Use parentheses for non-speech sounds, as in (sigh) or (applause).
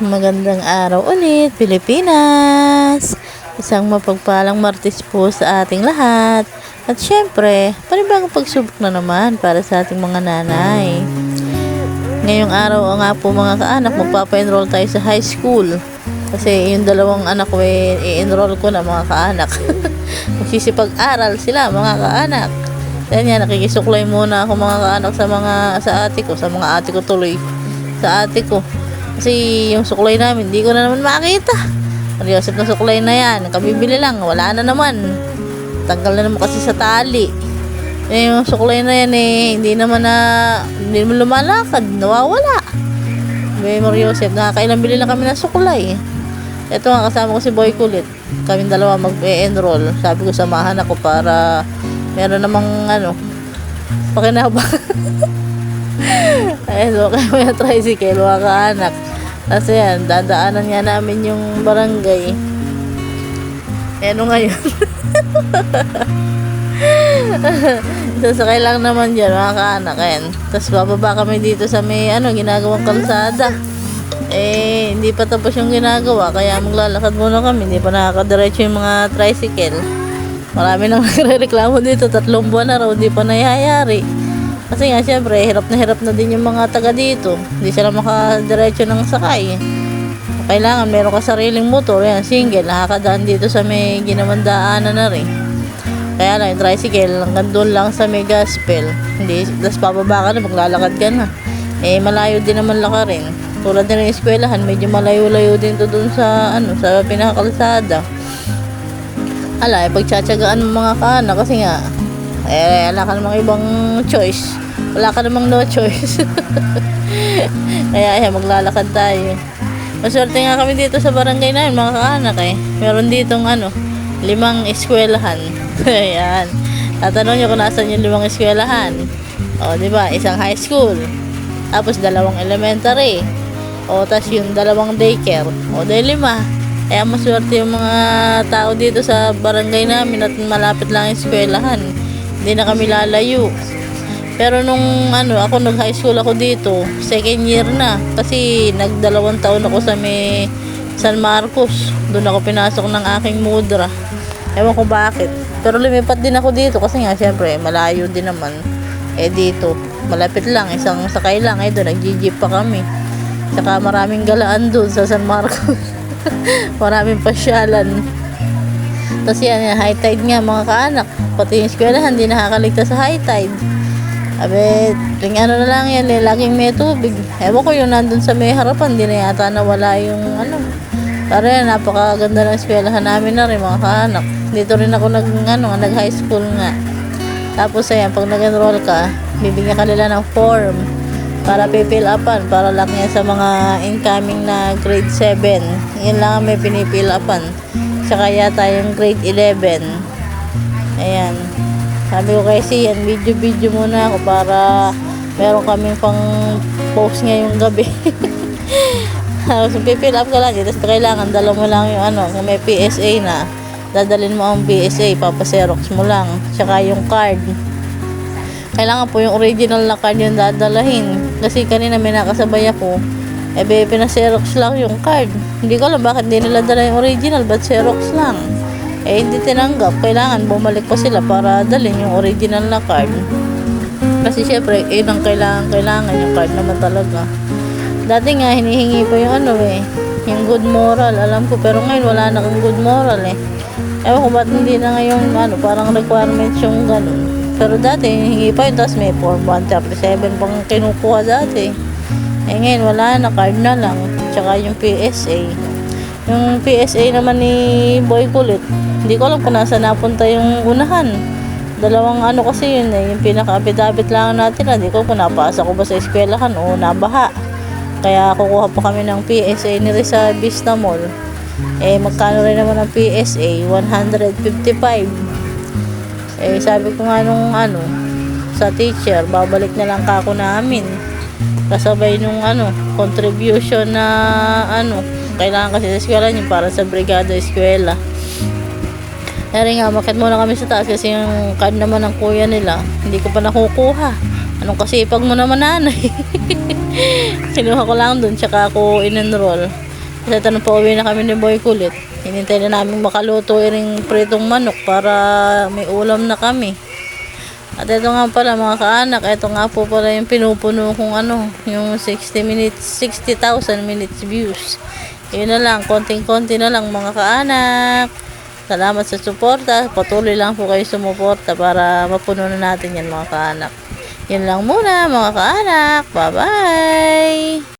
Magandang araw ulit, Pilipinas! Isang mapagpalang martis po sa ating lahat. At syempre, panibagong pagsubok na naman para sa ating mga nanay. Ngayong araw nga po mga kaanak, magpapa-enroll tayo sa high school. Kasi yung dalawang anak ko, eh, i-enroll ko na mga kaanak. (laughs) Magsisipag-aral sila mga kaanak. Yan yan, nakikisuklay muna ako mga kaanak sa mga sa ate ko, sa mga ate ko tuloy. Sa ate ko. Kasi yung suklay namin, hindi ko na naman makita. Mariosip na suklay na yan. Kabibili lang, wala na naman. Tanggal na naman kasi sa tali. Eh, yung suklay na yan eh, hindi naman na, hindi naman lumalakad, nawawala. May Mariosep, nakakailang bili lang kami ng suklay. Ito nga, kasama ko si Boy Kulit. Kaming dalawa mag-enroll. Sabi ko, samahan ako para meron namang ano, pakinabang. (laughs) Ayun, so kaya may tricycle, mga kaanak. Kasi yan, dadaanan nga namin yung barangay. Eh, ano ngayon? (laughs) Sasakay lang naman dyan, mga kaanak. Ayan. Tapos bababa kami dito sa may ano, ginagawang kalsada. Eh, hindi pa tapos yung ginagawa. Kaya maglalakad muna kami. Hindi pa nakakadiretso yung mga tricycle. Marami nang (laughs) nagre-reklamo dito. Tatlong buwan na raw, hindi pa nayayari. Kasi nga, syempre, hirap na hirap na din yung mga taga dito. Hindi sila makadiretso ng sakay. Kailangan meron ka sariling motor, yan, single, nakakadaan dito sa may ginamandaanan na rin. Kaya lang, yung tricycle, hanggang doon lang sa may gospel. Hindi, tapos pababa ka na, maglalakad ka na. Eh, malayo din naman laka rin. Tulad din ng eskwelahan, medyo malayo-layo din to doon sa, ano, sa pinakakalsada. Ala, eh, pagtsatsagaan mo mga kana, kasi nga, eh, wala ka namang ibang choice. Wala ka namang no choice. (laughs) Kaya, eh, maglalakad tayo. Maswerte nga kami dito sa barangay namin, mga kaanak eh. Meron ditong ano, limang eskwelahan. (laughs) Ayan. Tatanong nyo kung nasan yung limang eskwelahan. O, di ba? Isang high school. Tapos dalawang elementary. O, tas yung dalawang daycare. O, dahil lima. Kaya maswerte yung mga tao dito sa barangay namin at malapit lang yung eskwelahan. Hindi na kami lalayo. Pero nung ano, ako nag high school ako dito, second year na. Kasi nagdalawang taon ako sa may San Marcos. Doon ako pinasok ng aking mudra. Ewan ko bakit. Pero lumipat din ako dito kasi nga syempre malayo din naman. Eh dito, malapit lang, isang sakay lang. Eh doon, nag-jeep pa kami. Saka maraming galaan doon sa San Marcos. (laughs) maraming pasyalan. Tapos yan, high tide nga mga kaanak. Pati yung eskwelahan, hindi nakakaligtas sa high tide. Abe, ting ano na lang yan, eh, laging may tubig. Ewan ko yung nandun sa may harapan, di na yata nawala yung ano. Pero yan, napakaganda ng eskwelahan namin na rin mga kaanak. Dito rin ako nag, ano, nag high school nga. Tapos ayan, pag nag-enroll ka, bibigyan ka nila ng form para pipil upan, para lang yan sa mga incoming na grade 7. Yan lang ang may pinipil upan. Tsaka yata yung grade 11. Ayan. Sabi ko kay Sian, video-video muna ako para meron kaming pang post ngayong gabi. (laughs) Tapos pipil up ka lang, tapos kailangan dala mo lang yung ano, kung may PSA na, dadalhin mo ang PSA, papaserox mo lang, tsaka yung card. Kailangan po yung original na card yung dadalahin. Kasi kanina may nakasabay ako, eh be, pinaserox lang yung card. Hindi ko alam bakit hindi nila dala yung original, but xerox lang. Eh, hindi tinanggap. Kailangan bumalik pa sila para dalhin yung original na card. Kasi syempre, yun ang kailangan, kailangan yung card naman talaga. Dati nga, hinihingi pa yung ano eh, yung good moral. Alam ko, pero ngayon wala na kang good moral eh. Ewan ko ba't hindi na ngayon, ano, parang requirements yung ganun. Pero dati, hinihingi pa yun, tapos may form 137 pang kinukuha dati. Eh ngayon, wala na, card na lang. Tsaka yung PSA. Yung PSA naman ni Boy Kulit, hindi ko alam kung nasa napunta yung unahan. Dalawang ano kasi yun eh, yung pinaka-abit-abit lang natin, hindi ko kung napasa ko ba sa eskwelahan o nabaha. Kaya kukuha pa kami ng PSA ni sa Vista Mall. Eh, magkano rin naman ang PSA? 155. Eh, sabi ko nga nung ano, sa teacher, babalik na lang kako namin. Kasabay nung ano, contribution na ano, kailangan kasi sa eskwela niyo para sa brigada eskwela. Kaya nga, makit muna kami sa taas kasi yung card naman ng kuya nila, hindi ko pa nakukuha. Anong kasi pag mo naman nanay? (laughs) Kinuha ko lang dun, tsaka ako in-enroll. Kasi na pa uwi na kami ni Boy Kulit. Hinintay na namin makaluto yung pritong manok para may ulam na kami. At ito nga pala mga kaanak, ito nga po pala yung pinupuno kong ano, yung 60 minutes, 60,000 minutes views. Yun na lang, konting-konti na lang mga kaanak. Salamat sa suporta. Patuloy lang po kayo sumuporta para mapuno na natin yan mga kaanak. Yun lang muna mga kaanak. Bye-bye!